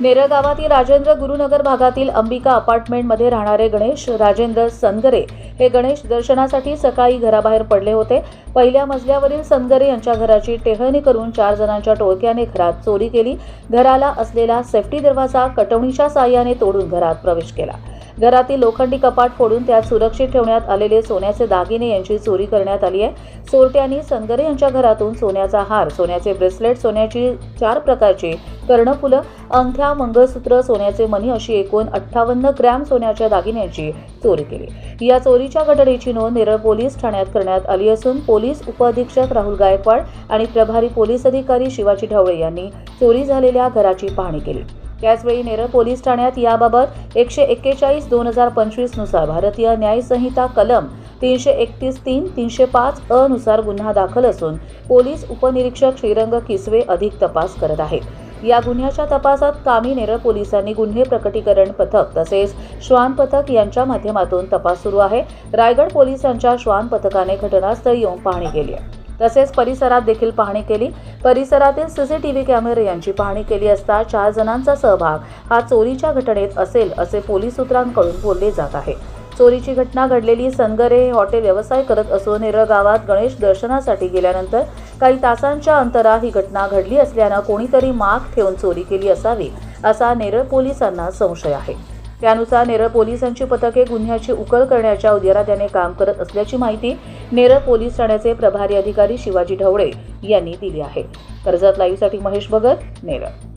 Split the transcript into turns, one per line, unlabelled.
नेरळ गावातील राजेंद्र गुरुनगर भागातील अंबिका अपार्टमेंटमध्ये राहणारे गणेश राजेंद्र सनगरे हे गणेश दर्शनासाठी सकाळी घराबाहेर पडले होते. पहिल्या मजल्यावरील सनगरे यांच्या घराची टेहळणी करून चार जणांच्या टोळक्याने घरात चोरी केली. घराला असलेला सेफ्टी दरवाजा कटवणीच्या साहाय्याने तोडून घरात प्रवेश केला. घरातील लोखंडी कपाट फोडून त्यात सुरक्षित ठेवण्यात आलेले सोन्याचे दागिने यांची चोरी करण्यात आली आहे. चोरट्यांनी सनगरे यांच्या घरातून सोन्याचा हार सोन्याचे ब्रेसलेट सोन्याची चार प्रकारची कर्णफुलं अंगठ्या मंगळसूत्र सोन्याचे मणी अशी एकूण अठ्ठावन्न ग्रॅम सोन्याच्या दागिन्यांची चोरी केली. या चोरीच्या घटनेची नोंद नेरळ पोलीस ठाण्यात करण्यात आली असून पोलीस उपअधीक्षक राहुल गायकवाड आणि प्रभारी पोलीस अधिकारी शिवाजी ढवळे यांनी चोरी झालेल्या घराची पाहणी केली. त्याचवेळी नेरळ पोलीस ठाण्यात याबाबत एकशे एक्केचाळीस दोन हजार पंचवीसनुसार भारतीय न्यायसंहिता कलम तीनशे एकतीस तीन तीनशे पाच अ नुसार गुन्हा दाखल असून पोलीस उपनिरीक्षक श्रीरंग किसवे अधिक तपास करत आहेत. या गुन्ह्याच्या तपासात कामी नेरळ पोलिसांनी गुन्हे प्रकटीकरण पथक तसेच श्वान पथक यांच्या माध्यमातून तपास सुरू आहे. रायगड पोलिसांच्या श्वान पथकाने घटनास्थळी येऊन पाहणी केली आहे. तसेच परिसरात देखील पाहणी केली. परिसरातील सीसीटीव्ही कॅमेरे यांची पाहणी केली असता चार जणांचा सहभाग हा चोरीच्या घटनेत असेल असे पोलीस सूत्रांकडून बोलले जात आहे. चोरीची घटना घडलेली सनगरे हे हॉटेल व्यवसाय करत असून नेरळ गावात गणेश दर्शनासाठी गेल्यानंतर काही तासांच्या अंतरात ही घटना घडली असल्यानं कोणीतरी माग ठेवून चोरी केली असावी असा नेरळ पोलिसांना संशय आहे. त्यानुसार नेरळ पोलिसांची पथके गुन्ह्याची उकल करण्याच्या उद्देशाने काम करत असल्याची माहिती नेरळ पोलीस ठाण्याचे प्रभारी अधिकारी शिवाजी ढवळे यांनी दिली आहे. कर्जत लाईव्हसाठी महेश भगत नेरळ.